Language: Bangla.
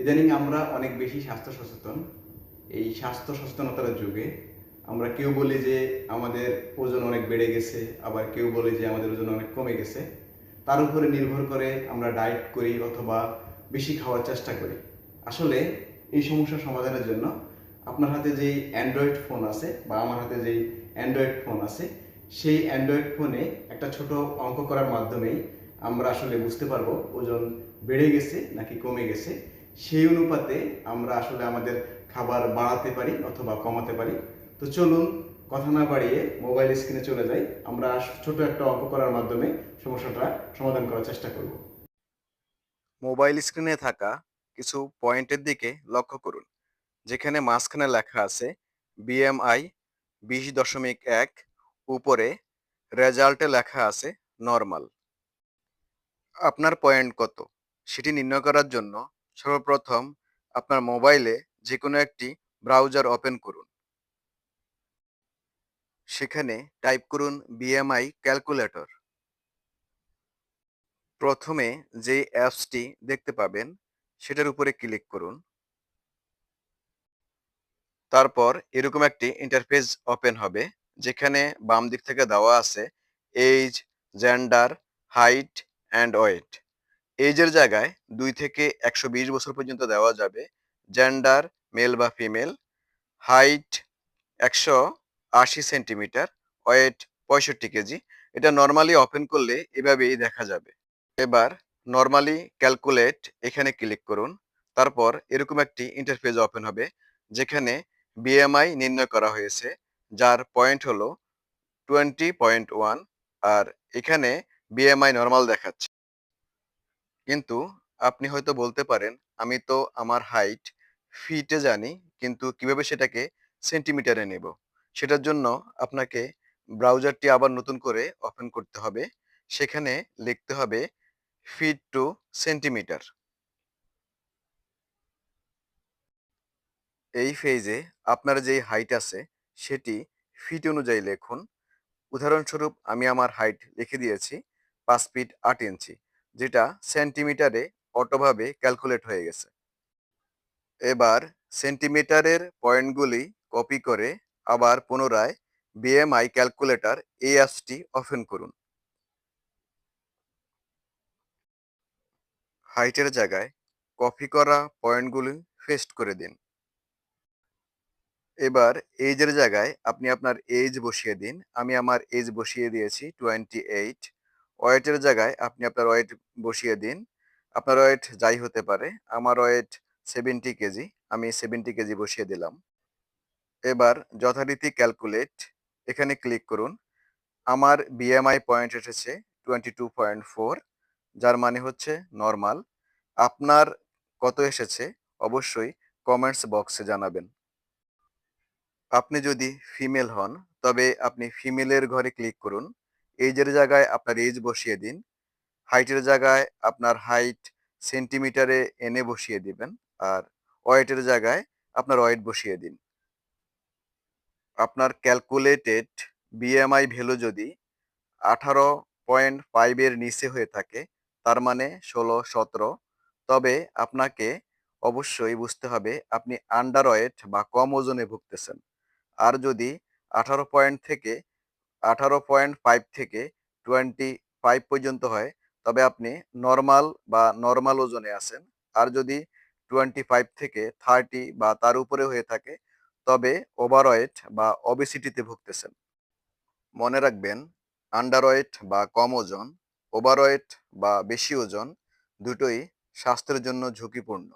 ইদানিং আমরা অনেক বেশি স্বাস্থ্য সচেতন। এই স্বাস্থ্য সচেতনতার যুগে আমরা কেউ বলি যে আমাদের ওজন অনেক বেড়ে গেছে, আবার কেউ বলে যে আমাদের ওজন অনেক কমে গেছে। তার উপরে নির্ভর করে আমরা ডায়েট করি অথবা বেশি খাওয়ার চেষ্টা করি। আসলে এই সমস্যার সমাধানের জন্য আপনার হাতে যেই অ্যান্ড্রয়েড ফোন আছে বা আমার হাতে যেই অ্যান্ড্রয়েড ফোন আছে, সেই অ্যান্ড্রয়েড ফোনে একটা ছোট অঙ্ক করার মাধ্যমেই আমরা আসলে বুঝতে পারব ওজন বেড়ে গেছে নাকি কমে গেছে। সেই অনুপাতে আমরা আসলে আমাদের খাবার বাড়াতে পারি অথবা কমাতে পারি। তো চলুন কথা না বাড়িয়ে মোবাইল স্ক্রিনে চলে যাই। আমরা ছোট একটা অঙ্ক করার মাধ্যমে সমস্যাটা সমাধান করার চেষ্টা করব। মোবাইল স্ক্রিনে থাকা কিছু পয়েন্টের দিকে লক্ষ্য করুন। যেখানে মাঝখানে লেখা আছে বিএমআই বিশ দশমিক এক, উপরে রেজাল্টে লেখা আছে নর্মাল আপনার পয়েন্ট কত? সেটি নির্ণয় করার জন্য সর্বপ্রথম আপনার মোবাইলে যে কোনো একটি ব্রাউজার ওপেন করুন। সেখানে টাইপ করুন বিএমআই ক্যালকুলেটর। প্রথমে যে অ্যাপসটি দেখতে পাবেন, সেটার উপরে ক্লিক করুন। তারপর এরকম একটি ইন্টারফেস ওপেন হবে, যেখানে বাম দিক থেকে দেওয়া আছে age gender, height, and weight. এইজের জায়গায় দুই থেকে একশো বিশ বছর পর্যন্ত দেওয়া যাবে। জেন্ডার মেল বা ফিমেল হাইট একশো আশি সেন্টিমিটার ওয়েট পঁয়ষট্টি কেজি। এটা নর্মালি ওপেন করলে এভাবেই দেখা যাবে। এবার নর্মালি ক্যালকুলেট এখানে ক্লিক করুন। তারপর এরকম একটি ইন্টারফেস ওপেন হবে, যেখানে বিএমআই নির্ণয় করা হয়েছে, যার পয়েন্ট হলো টোয়েন্টি পয়েন্ট ওয়ান আর এখানে বিএমআই নর্মাল দেখাচ্ছে। কিন্তু আপনি হয়তো বলতে পারেন, আমি তো আমার হাইট ফিটে জানি, কিন্তু কীভাবে সেটাকে সেন্টিমিটারে নেব? সেটার জন্য আপনাকে ব্রাউজারটি আবার নতুন করে ওপেন করতে হবে। সেখানে লিখতে হবে ফিট টু সেন্টিমিটার এই ফেজে আপনার যে হাইট আছে, সেটি ফিট অনুযায়ী লিখুন। উদাহরণস্বরূপ, আমি আমার হাইট লিখে দিয়েছি পাঁচ ফিট আট ইঞ্চি যেটা সেন্টিমিটারে অটোভাবে ক্যালকুলেট হয়ে গেছে। এবার সেন্টিমিটারের পয়েন্টগুলি কপি করে আবার পুনরায় বিএমআই ক্যালকুলেটর অ্যাপসটি ওপেন করুন। হাইটের জায়গায় কপি করা পয়েন্টগুলি পেস্ট করে দিন। এবার এজের জায়গায় আপনি আপনার এজ বসিয়ে দিন। আমি আমার এজ বসিয়ে দিয়েছি টোয়েন্টি এইট। ওয়েটের জায়গায় আপনি আপনার ওয়েট বসিয়ে দিন। আপনার ওয়েট যাই হতে পারে, আমার ওয়েট সেভেন্টি কেজি, আমি সেভেন্টি কেজি বসিয়ে দিলাম। এবার যথারীতি ক্যালকুলেট এখানে ক্লিক করুন। আমার বিএমআই পয়েন্ট এসেছে টোয়েন্টি টু পয়েন্ট ফোর যার মানে হচ্ছে নর্মাল আপনার কত এসেছে অবশ্যই কমেন্টস বক্সে জানাবেন। আপনি যদি ফিমেল হন, তবে আপনি ফিমেলের ঘরে ক্লিক করুন। এইজের জায়গায় আপনার এজ বসিয়ে দিন। হাইটের জায়গায় আপনার হাইট সেন্টিমিটারে এনে বসিয়ে দিবেন। আর ওয়েটের জায়গায় আপনার ওয়েট বসিয়ে দিন। আপনার ক্যালকুলেটেড বিএমআই ভ্যালু যদি আঠারো পয়েন্ট ফাইভের নিচে হয়ে থাকে, তার মানে ষোলো, সতেরো, তবে আপনাকে অবশ্যই বুঝতে হবে আপনি আন্ডার ওয়েট বা কম ওজনে ভুগতেছেন। আর যদি আঠারো পয়েন্ট থেকে আঠারো পয়েন্ট ফাইভ থেকে টোয়েন্টি ফাইভ পর্যন্ত হয়। তবে আপনি নর্মাল বা নর্মাল ওজনে আছেন। আর যদি টোয়েন্টি ফাইভ থেকে থার্টি বা তার উপরে হয়ে থাকে, তবে ওভারওয়েট বা অবেসিটিতে ভুগতেছেন। মনে রাখবেন আন্ডারওয়েট বা কম ওজন ওভারওয়েট বা বেশি ওজন দুটোই স্বাস্থ্যের জন্য ঝুঁকিপূর্ণ।